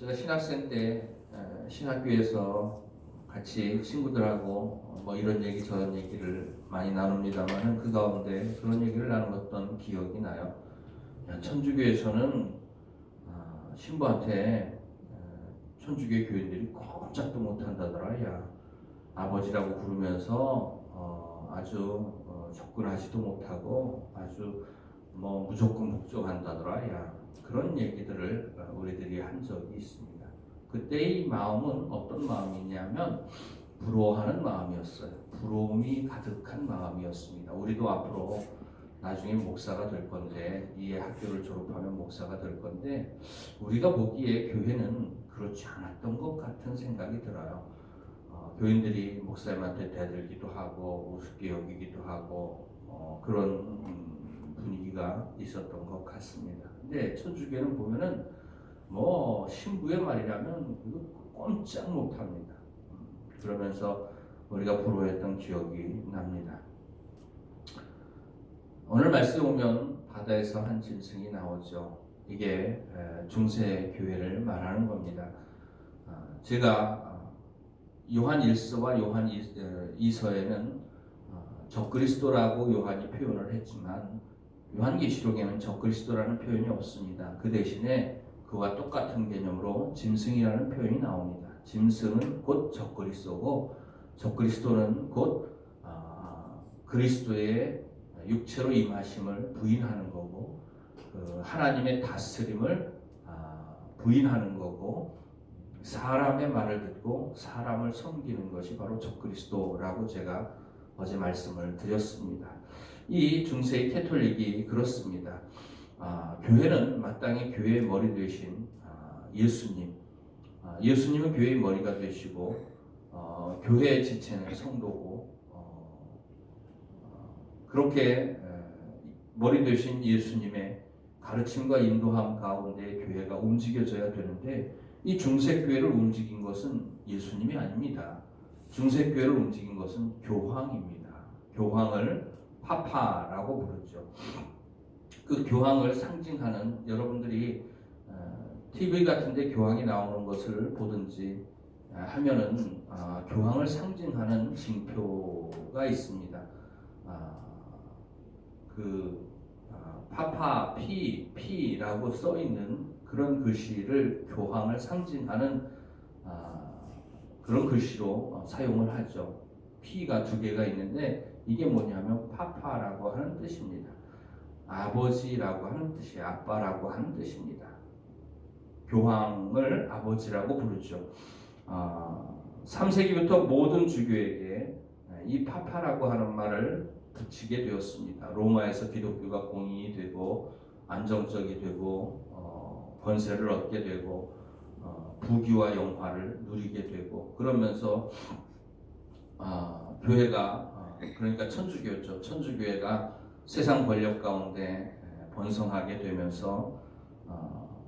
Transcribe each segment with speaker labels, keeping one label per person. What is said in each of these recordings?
Speaker 1: 제가 신학생 때 에, 신학교에서 같이 친구들하고 어, 뭐 이런 얘기 저런 얘기를 많이 나눕니다만은 그 가운데 그런 얘기를 나누었던 기억이 나요. 야, 천주교에서는 아, 신부한테 에, 천주교 교인들이 꼼짝도 못한다더라. 야 아버지라고 부르면서 어, 아주 어, 접근하지도 못하고 아주 뭐 무조건 복종한다더라. 야 그런 얘기들을 어, 우리들이 한 적이 있습니다. 그때의 마음은 어떤 마음이냐면 부러워하는 마음이었어요. 부러움이 가득한 마음이었습니다. 우리도 앞으로 나중에 목사가 될 건데 이 학교를 졸업하면 목사가 될 건데 우리가 보기에 교회는 그렇지 않았던 것 같은 생각이 들어요. 어, 교인들이 목사님한테 대들기도 하고 우습게 여기기도 하고 어, 그런 음, 분위기가 있었던 것 같습니다. 근데 천주교는 보면은 뭐 신부의 말이라면 꼼짝 못합니다. 음, 그러면서 우리가 부러워했던 기억이 납니다. 오늘 말씀 오면 바다에서 한 짐승이 나오죠. 이게 에, 중세 교회를 말하는 겁니다. 아, 제가 아, 요한 1서와 요한 2, 서에는 적그리스도라고 요한이 표현을 했지만 요한계시록에는 적그리스도라는 표현이 없습니다. 그 대신에 그와 똑같은 개념으로 짐승이라는 표현이 나옵니다. 짐승은 곧 적그리스도고 적그리스도는 곧 아, 그리스도의 육체로 임하심을 부인하는 거고 그 하나님의 다스림을 아, 부인하는 거고 사람의 말을 듣고 사람을 섬기는 것이 바로 적그리스도라고 제가 어제 말씀을 드렸습니다. 이 중세의 캐톨릭이 그렇습니다. 아, 교회는 마땅히 교회의 머리 되신 아, 예수님, 아, 예수님은 교회의 머리가 되시고 어, 교회의 지체는 성도고 어, 어, 그렇게 에, 머리 되신 예수님의 가르침과 인도함 가운데 교회가 움직여져야 되는데 이 중세 교회를 움직인 것은 예수님이 아닙니다. 중세 교회를 움직인 것은 교황입니다. 교황을 파파라고 부르죠. 그 교황을 상징하는 여러분들이 TV 같은데 교황이 나오는 것을 보든지 어, 하면은 아, 교황을 상징하는 징표가 있습니다. 아, 그 아, 파파 피 피라고 써 있는 그런 글씨를 교황을 상징하는 아, 그런 글씨로 어, 사용을 하죠. 피가 두 개가 있는데 이게 뭐냐면 파파라고 하는 뜻입니다. 아버지라고 하는 뜻이 아빠라고 하는 뜻입니다. 교황을 아버지라고 부르죠. 아, 3세기부터 모든 주교에게 이 파파라고 하는 말을 붙이게 되었습니다. 로마에서 기독교가 공인이 되고 안정적이 되고 어, 권세를 얻게 되고 어, 부귀와 영화를 누리게 되고 그러면서 아, 교회가 어, 그러니까 천주교죠. 천주교회가 세상 권력 가운데 번성하게 되면서 어,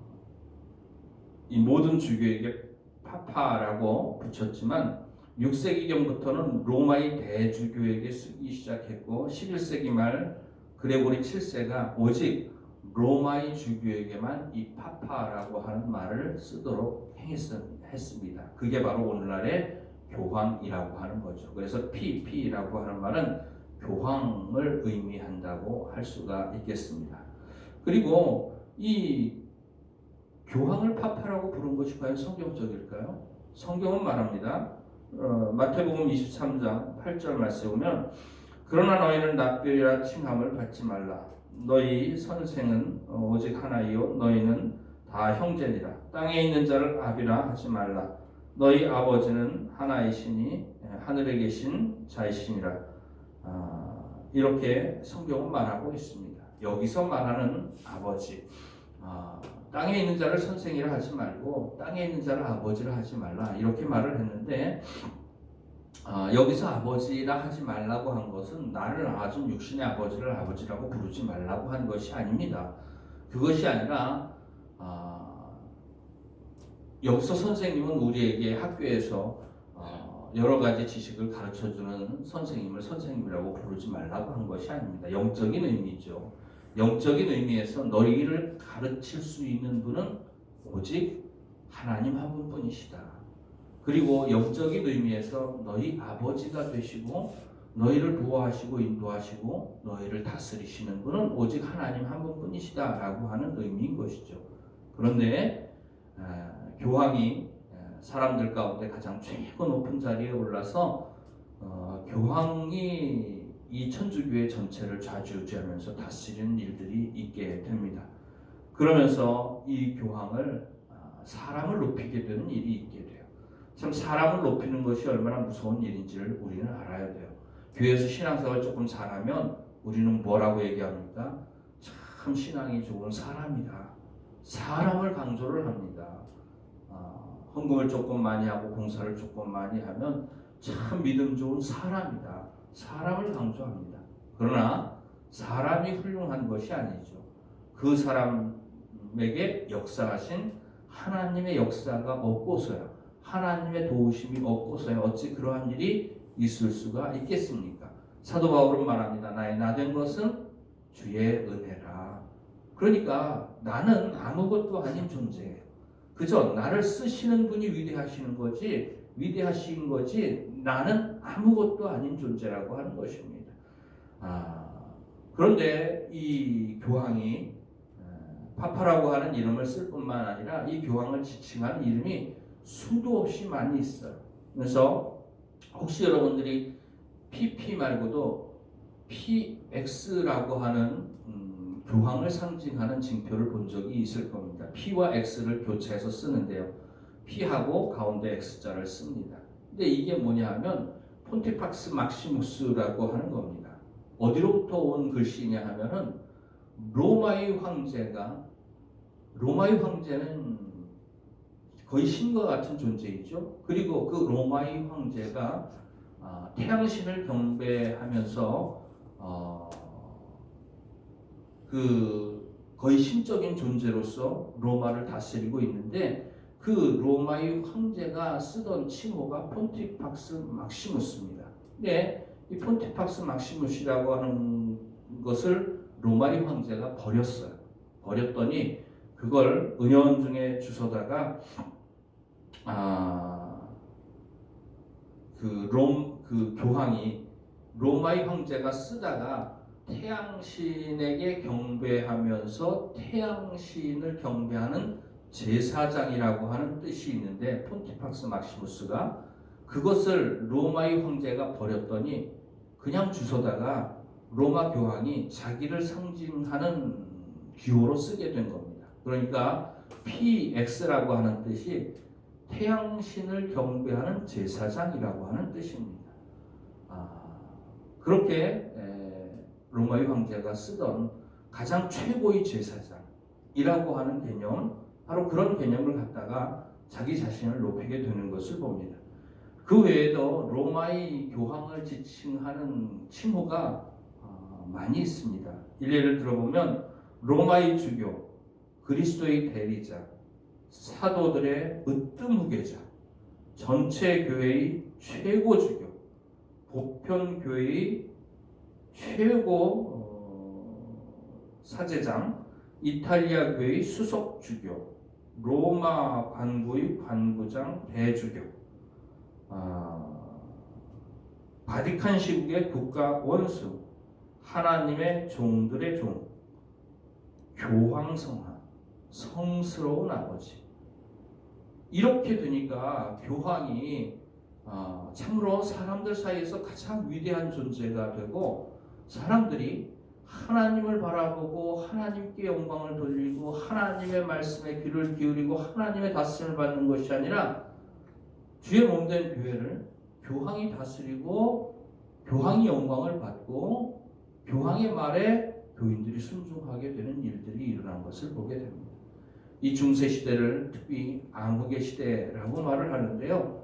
Speaker 1: 이 모든 주교에게 파파라고 붙였지만 6세기경부터는 로마의 대주교에게 쓰기 시작했고 11세기 말 그레고리 7세가 오직 로마의 주교에게만 이 파파라고 하는 말을 쓰도록 했습니다. 그게 바로 오늘날의 교황이라고 하는 거죠. 그래서 PP라고 하는 말은 교황을 의미한다고 할 수가 있겠습니다. 그리고 이 교황을 파파라고 부른 것이 과연 성경적일까요? 성경은 말합니다. 어, 마태복음 23장 8절 말씀에 보면 그러나 너희는 납별이라 칭함을 받지 말라. 너희 선생은 오직 하나이요 너희는 다 형제니라. 땅에 있는 자를 아비라 하지 말라. 너희 아버지는 하나이시니 하늘에 계신 자이시니라. 아, 이렇게 성경은 말하고 있습니다. 여기서 말하는 아버지. 아, 땅에 있는 자를 선생이라 하지 말고 땅에 있는 자를 아버지라 하지 말라 이렇게 말을 했는데 어, 여기서 아버지라 하지 말라고 한 것은 나를 낳아준 육신의 아버지를 아버지라고 부르지 말라고 한 것이 아닙니다. 그것이 아니라 어, 여기서 선생님은 우리에게 학교에서 어, 여러 가지 지식을 가르쳐주는 선생님을 선생님이라고 부르지 말라고 한 것이 아닙니다. 영적인 의미죠. 영적인 의미에서 너희를 가르칠 수 있는 분은 오직 하나님 한 분뿐이시다. 그리고 영적인 의미에서 너희 아버지가 되시고 너희를 보호하시고 인도하시고 너희를 다스리시는 분은 오직 하나님 한 분뿐이시다라고 하는 의미인 것이죠. 그런데 아, 교황이 아, 사람들 가운데 가장 최고 높은 자리에 올라서 어, 교황이 이 천주교회 전체를 좌지우지하면서 다스리는 일들이 있게 됩니다. 그러면서 이 교황을 아, 사람을 높이게 되는 일이 있게 돼요. 참 사람을 높이는 것이 얼마나 무서운 일인지를 우리는 알아야 돼요. 교회에서 신앙생활 조금 잘하면 우리는 뭐라고 얘기합니까? 참 신앙이 좋은 사람이다. 사람을 강조를 합니다. 아, 헌금을 조금 많이 하고 봉사를 조금 많이 하면 참 믿음 좋은 사람이다. 사람을 강조합니다. 그러나 사람이 훌륭한 것이 아니죠. 그 사람에게 역사하신 하나님의 역사가 없고서야 하나님의 도우심이 없고서야 어찌 그러한 일이 있을 수가 있겠습니까? 사도 바울은 말합니다. 나의 나 된 것은 주의 은혜라. 그러니까 나는 아무것도 아닌 존재예요. 그저 나를 쓰시는 분이 위대하시는 거지 위대하신 거지 나는 아무것도 아닌 존재라고 하는 것입니다. 아, 그런데 이 교황이 어, 파파라고 하는 이름을 쓸 뿐만 아니라 이 교황을 지칭하는 이름이 수도 없이 많이 있어요. 그래서 혹시 여러분들이 PP 말고도 PX라고 하는 음, 교황을 상징하는 징표를 본 적이 있을 겁니다. P와 X를 교체해서 쓰는데요. P하고 가운데 X자를 씁니다. 근데 이게 뭐냐 하면 폰티팍스 막시무스라고 하는 겁니다. 어디로부터 온 글씨냐 하면은 로마의 황제가 로마의 황제는 거의 신과 같은 존재이죠. 그리고 그 로마의 황제가 아, 태양신을 경배하면서 어, 그 거의 신적인 존재로서 로마를 다스리고 있는데 그 로마의 황제가 쓰던 칭호가 폰티팍스 막시무스입니다. 근데 이 폰티팍스 막시무스라고 하는 것을 로마의 황제가 버렸어요. 버렸더니 그걸 은연 중에 주워다가 아, 그롬그 교황이 로마의 황제가 쓰다가 태양신에게 경배하면서 태양신을 경배하는 제사장이라고 하는 뜻이 있는데 폰티팍스 막시무스가 그것을 로마의 황제가 버렸더니 그냥 주워다가 로마 교황이 자기를 상징하는 기호로 쓰게 된 겁니다. 그러니까 PX라고 하는 뜻이 태양신을 경배하는 제사장이라고 하는 뜻입니다. 아, 그렇게 에, 로마의 황제가 쓰던 가장 최고의 제사장이라고 하는 개념, 바로 그런 개념을 갖다가 자기 자신을 높이게 되는 것을 봅니다. 그 외에도 로마의 교황을 지칭하는 칭호가 어, 많이 있습니다. 일례를 들어보면 로마의 주교, 그리스도의 대리자, 사도들의 으뜸 후계자, 전체 교회의 최고 주교, 보편 교회의 최고 어, 사제장, 이탈리아 교회의 수석 주교, 로마 관부의 관부장 대주교, 아, 바티칸 시국의 국가 원수, 하나님의 종들의 종, 교황성하, 성스러운 아버지. 이렇게 되니까 교황이 아, 참으로 사람들 사이에서 가장 위대한 존재가 되고 사람들이 하나님을 바라보고 하나님께 영광을 돌리고 하나님의 말씀에 귀를 기울이고 하나님의 다스림을 받는 것이 아니라 주의 몸된 교회를 교황이 다스리고 교황이 영광을 받고 교황의 말에 교인들이 순종하게 되는 일들이 일어난 것을 보게 됩니다. 이 중세 시대를 특히 암흑의 시대라고 말을 하는데요.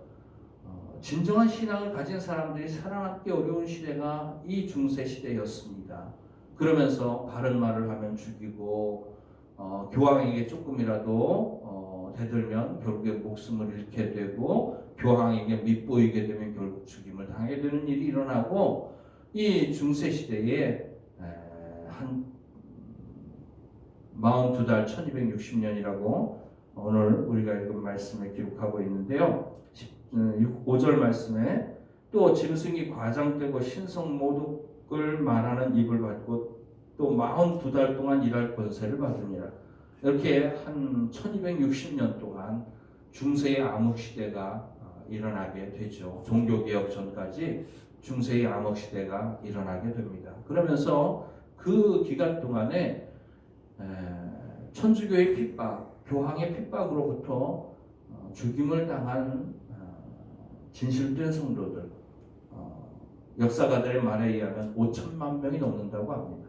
Speaker 1: 어, 진정한 신앙을 가진 사람들이 살아남기 어려운 시대가 이 중세 시대였습니다. 그러면서 바른 말을 하면 죽이고 어, 교황에게 조금이라도 어, 대들면 결국에 목숨을 잃게 되고 교황에게 밑보이게 되면 결국 죽임을 당하게 되는 일이 일어나고 이 중세 시대에 한 42달 1260년이라고 오늘 우리가 읽은 말씀에 기록하고 있는데요. 5절 말씀에 또 짐승이 과장되고 신성 모독을 말하는 입을 받고 또 42달 동안 일할 권세를 받으니라. 이렇게 한 1260년 동안 중세의 암흑 시대가 어, 일어나게 되죠. 종교개혁 전까지 중세의 암흑 시대가 일어나게 됩니다. 그러면서 그 기간 동안에 에, 천주교의 핍박, 교황의 핍박으로부터 어, 죽임을 당한 어, 진실된 성도들, 어, 역사가들의 말에 의하면 5천만 명이 넘는다고 합니다.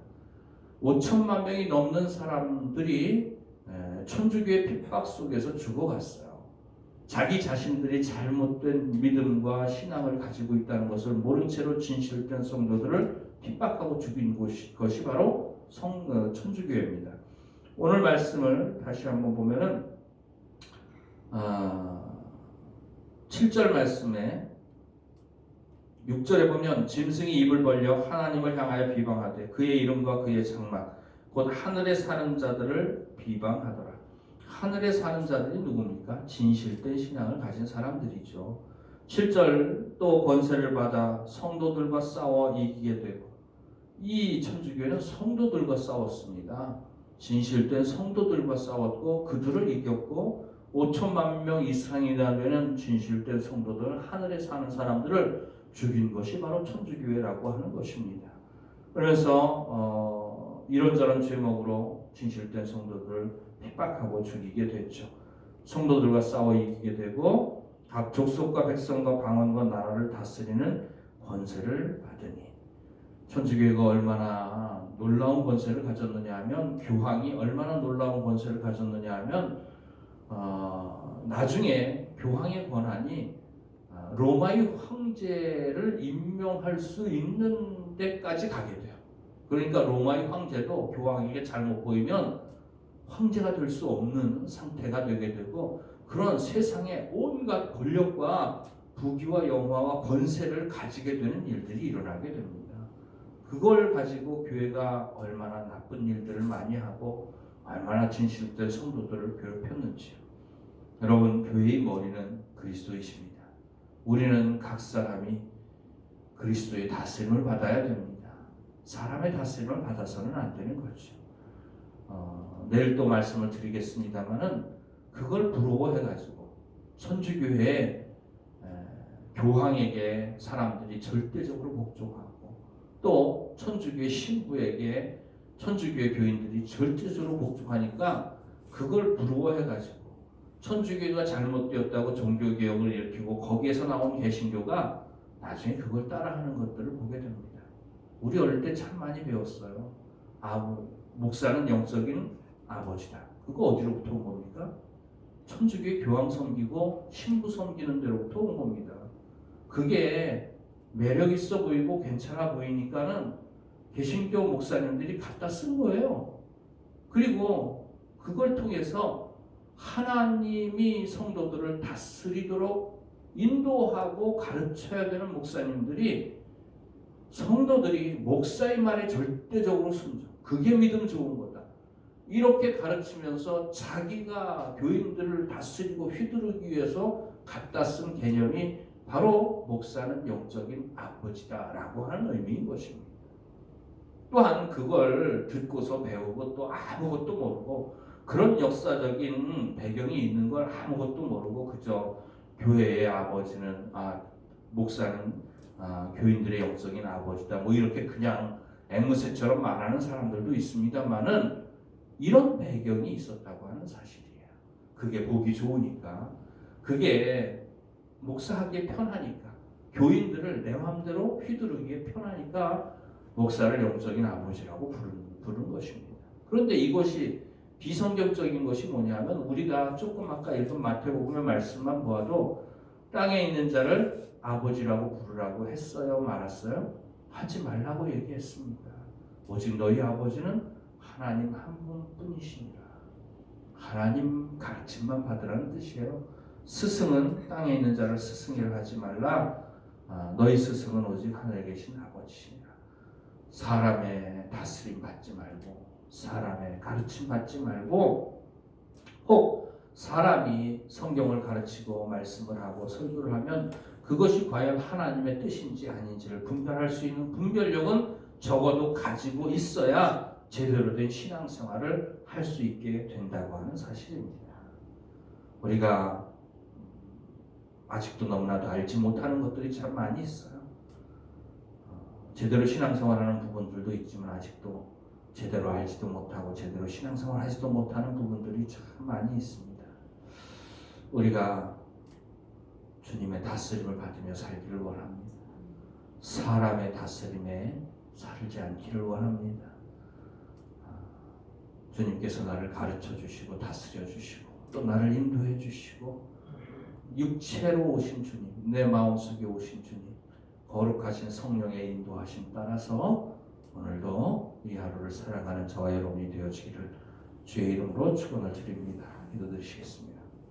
Speaker 1: 5천만 명이 넘는 사람들이 에, 천주교의 핍박 속에서 죽어갔어요. 자기 자신들이 잘못된 믿음과 신앙을 가지고 있다는 것을 모른 채로 진실된 성도들을 핍박하고 죽인 것이, 것이 바로 성, 어, 천주교입니다. 오늘 말씀을 다시 한번 보면은 아, 7절 말씀에 6절에 보면 짐승이 입을 벌려 하나님을 향하여 비방하되 그의 이름과 그의 장막 곧 하늘에 사는 자들을 비방하더라. 하늘에 사는 자들이 누굽니까? 진실된 신앙을 가진 사람들이죠. 7절 또 권세를 받아 성도들과 싸워 이기게 되고 이 천주교회는 성도들과 싸웠습니다. 진실된 성도들과 싸웠고 그들을 이겼고 5천만 명 이상이나 되는 진실된 성도들 하늘에 사는 사람들을 죽인 것이 바로 천주교회라고 하는 것입니다. 그래서 어, 이런저런 제목으로 진실된 성도들을 핍박하고 죽이게 됐죠. 성도들과 싸워 이기게 되고 각 족속과 백성과 방언과 나라를 다스리는 권세를 받으니 천주교회가 얼마나 놀라운 권세를 가졌느냐 하면 교황이 얼마나 놀라운 권세를 가졌느냐 하면 어, 나중에 교황의 권한이 어, 로마의 황제를 임명할 수 있는 데까지 가게 돼요. 그러니까 로마의 황제도 교황에게 잘못 보이면 황제가 될 수 없는 상태가 되게 되고 그런 세상의 온갖 권력과 부귀와 영화와 권세를 가지게 되는 일들이 일어나게 됩니다. 그걸 가지고 교회가 얼마나 나쁜 일들을 많이 하고 얼마나 진실된 성도들을 괴롭혔는지요. 여러분 교회의 머리는 그리스도이십니다. 우리는 각 사람이 그리스도의 다스림을 받아야 됩니다. 사람의 다스림을 받아서는 안 되는 거죠. 어, 내일 또 말씀을 드리겠습니다만은 그걸 부러워해가지고 천주교회 교황에게 사람들이 절대적으로 복종하고 또 천주교의 신부에게 천주교의 교인들이 절대적으로 복종하니까 그걸 부러워해가지고 천주교가 잘못되었다고 종교개혁을 일으키고 거기에서 나온 개신교가 나중에 그걸 따라하는 것들을 보게 됩니다. 우리 어릴 때 참 많이 배웠어요. 아, 목사는 영적인 아버지다. 그거 어디로부터 온 겁니까? 천주교의 교황 섬기고 신부 섬기는 데로부터 온 겁니다. 그게 매력 있어 보이고 괜찮아 보이니까는 개신교 목사님들이 갖다 쓴 거예요. 그리고 그걸 통해서 하나님이 성도들을 다스리도록 인도하고 가르쳐야 되는 목사님들이 성도들이 목사의 말에 절대적으로 순종. 그게 믿음 좋은 거다. 이렇게 가르치면서 자기가 교인들을 다스리고 휘두르기 위해서 갖다 쓴 개념이 바로 목사는 영적인 아버지다라고 하는 의미인 것입니다. 또한 그걸 듣고서 배우고 또 아무것도 모르고 그런 역사적인 배경이 있는 걸 아무것도 모르고 그저 교회의 아버지는 아 목사는 아, 교인들의 영적인 아버지다 뭐 이렇게 그냥 앵무새처럼 말하는 사람들도 있습니다만은 이런 배경이 있었다고 하는 사실이에요. 그게 보기 좋으니까 그게 목사하기 편하니까 교인들을 내 마음대로 휘두르기에 편하니까 목사를 영적인 아버지라고 부르는, 부르는 것입니다. 그런데 이것이 비성경적인 것이 뭐냐면 우리가 조금 아까 읽은 마태복음의 말씀만 보아도 땅에 있는 자를 아버지라고 부르라고 했어요 말았어요 하지 말라고 얘기했습니다. 오직 너희 아버지는 하나님 한 분뿐이시니라. 하나님 가르침만 받으라는 뜻이에요. 스승은 땅에 있는 자를 스승이라 하지 말라. 아, 너희 스승은 오직 하늘에 계신 아버지시니라. 사람의 다스림 받지 말고 사람의 가르침 받지 말고 혹 사람이 성경을 가르치고 말씀을 하고 설교를 하면 그것이 과연 하나님의 뜻인지 아닌지를 분별할 수 있는 분별력은 적어도 가지고 있어야 제대로 된 신앙생활을 할 수 있게 된다고 하는 사실입니다. 우리가 아직도 너무나도 알지 못하는 것들이 참 많이 있어요. 어, 제대로 신앙생활하는 부분들도 있지만 아직도 제대로 알지도 못하고 제대로 신앙생활 하지도 못하는 부분들이 참 많이 있습니다. 우리가 주님의 다스림을 받으며 살기를 원합니다. 사람의 다스림에 살지 않기를 원합니다. 아, 주님께서 나를 가르쳐 주시고 다스려 주시고 또 나를 인도해 주시고 육체로 오신 주님, 내 마음속에 오신 주님, 거룩하신 성령의 인도하심 따라서 오늘도 이 하루를 살아가는 저와 여러분이 되어지기를 주의 이름으로 축원을 드립니다. 기도드리시겠습니다.